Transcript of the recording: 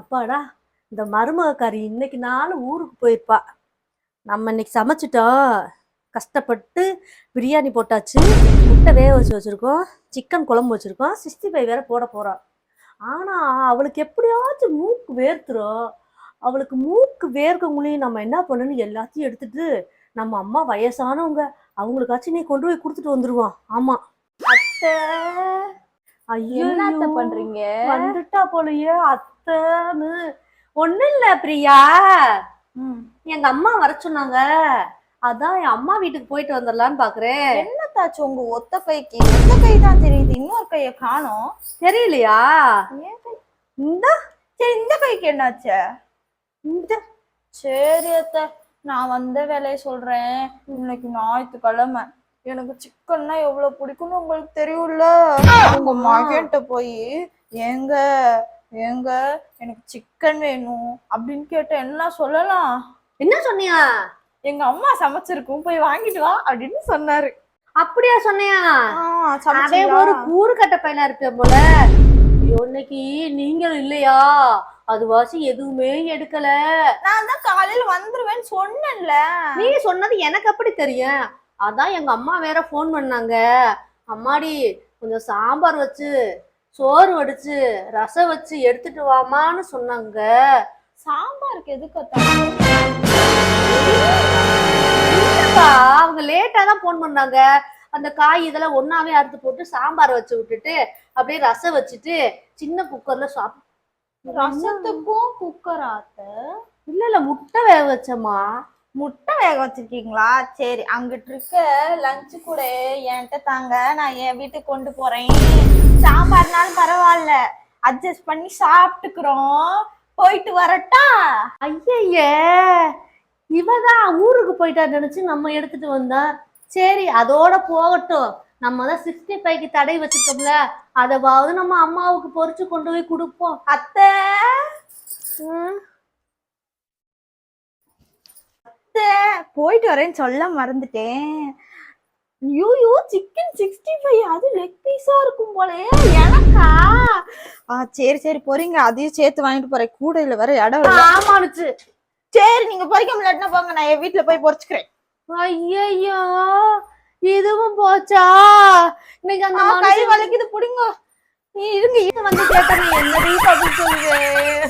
அப்பாடா இந்த மருமகக்காரி இன்னைக்கு நாள் ஊருக்கு போயிருப்பா. நம்ம இன்னைக்கு சமைச்சிட்டோம் கஷ்டப்பட்டு பிரியாணி போட்டாச்சு முட்டை வேக வச்சு வச்சுருக்கோம் சிக்கன் குழம்பு வச்சுருக்கோம் சிக்ஸ்டி ஃபைவ் வேற போட போகிறோம் ஆனால் அவளுக்கு எப்படியாச்சும் மூக்கு வேர்த்துரும் அவளுக்கு மூக்கு வேர்க்கவங்களையும் நம்ம என்ன பண்ணணும் எல்லாத்தையும் எடுத்துட்டு நம்ம அம்மா வயசானவங்க அவங்களுக்காச்சும் நீ கொண்டு போய் கொடுத்துட்டு வந்துருவோம் ஆமா. அத்தை ஐயோ என்ன அத்தை பண்றீங்க? வந்துட்டா போலயே அத்தைன்னு ஒண்ணும் இல்ல பிரியா. எங்க அம்மா வர சொன்னாங்க. அதான் என் அம்மா வீட்டுக்கு போயிட்டு வந்துடலான்னு பாக்குறேன். என்னத்தாச்சு உங்க ஒத்த கைக்கு? ஒத்த கை தான் தெரியுது இன்னொரு கைய காணோம். தெரியலையா? இந்த? சரி இந்த கைக்கு என்னாச்சு? இந்த? சரி அத்தை நான் வந்த வேலையை சொல்றேன். இன்னைக்கு ஞாயிற்றுக்கிழமை. எனக்கு சிக்கன்னா எவ்வளவு பிடிக்கும்னு உங்களுக்கு தெரியும்ல? உங்க மகன்கிட்ட போய் ஏங்க ஏங்க எனக்கு சிக்கன் வேணும் அப்படின்னு கேட்ட என்ன சொல்லலாம்? என்ன சொன்னியா? எங்க அம்மா சமைச்சிருக்கும் போய் வாங்கிட்டு வா அப்படின்னு சொன்னாரு. அப்படியா சொன்னியா? அதே? ஒரு கூறு கட்ட பையனா இருப்பேன் போல. இன்னைக்கு நீங்களும் இல்லையா? அது வாசி எதுவுமே எடுக்கல. நான் தான் காலையில வந்துருவேன்னு சொன்னேன்ல. நீ சொன்னது எனக்கு அப்படி தெரியும்? அதான் எங்க அம்மா வேற ஃபோன் பண்ணாங்க. அம்மாடி கொஞ்சம் சாம்பார் வச்சு சோறு வடிச்சு ரசம் வச்சு எடுத்துட்டு வாமான்னு சொன்னாங்க. சாம்பாருக்கு எதுக்கு அவங்க லேட்டா தான் ஃபோன் பண்ணாங்க. அந்த காய் இதெல்லாம் ஒண்ணாவே அறுத்து போட்டு சாம்பார் வச்சு விட்டுட்டு அப்படியே ரசம் வச்சுட்டு சின்ன குக்கர்ல சாப் ரசத்துக்கும் குக்கர் ஆத்த? இல்ல இல்ல முட்டை வேக வச்சம்மா. முட்டை வேக வச்சிருக்கீங்களா? சரி அங்கிட்டு இருக்க லஞ்சு கூட என்கிட்ட தாங்க. நான் என் வீட்டுக்கு கொண்டு போறேன். சாம்பார்னாலும் பரவாயில்ல. அட்ஜஸ்ட் பண்ணி சாப்பிட்டுக்கிறோம். போயிட்டு வரட்டா? ஐயய்ய இவதான் ஊருக்கு போயிட்டா நினைச்சு நம்ம எடுத்துட்டு வந்தா? சரி அதோட போகட்டும். நம்ம தான் சிக்ஸ்டி ஃபைவ்க்கு தடை வச்சிருக்கோம்ல. அதாவது நம்ம அம்மாவுக்கு பொரிச்சு கொண்டு போய் கொடுப்போம். அத்தை ம், அத்தை போயிட்டு வரேன்னு சொல்ல மறந்துட்டேன். ஐயோ சிக்கன் சிக்ஸ்டி ஃபைவ் அது லெக் பீஸா இருக்கும் போலயே எனக்கா? ஆ சரி சரி போறீங்க. அதையும் சேர்த்து வாங்கிட்டு போறேன். கூடையில வேற இடம் இல்ல. ஆமானுச்சு சரி நீங்க பொறிக்க முடியாட்டினா போங்க. நான் என் வீட்டுல போய் பொறிச்சுக்கிறேன். ஐயையோ இதுவும் போச்சா? இன்னைக்கு அந்த கை வலிக்குது. புடிங்க. நீ இருங்க வந்து கேட்டா என்னடி பதில் சொல்லுவேன்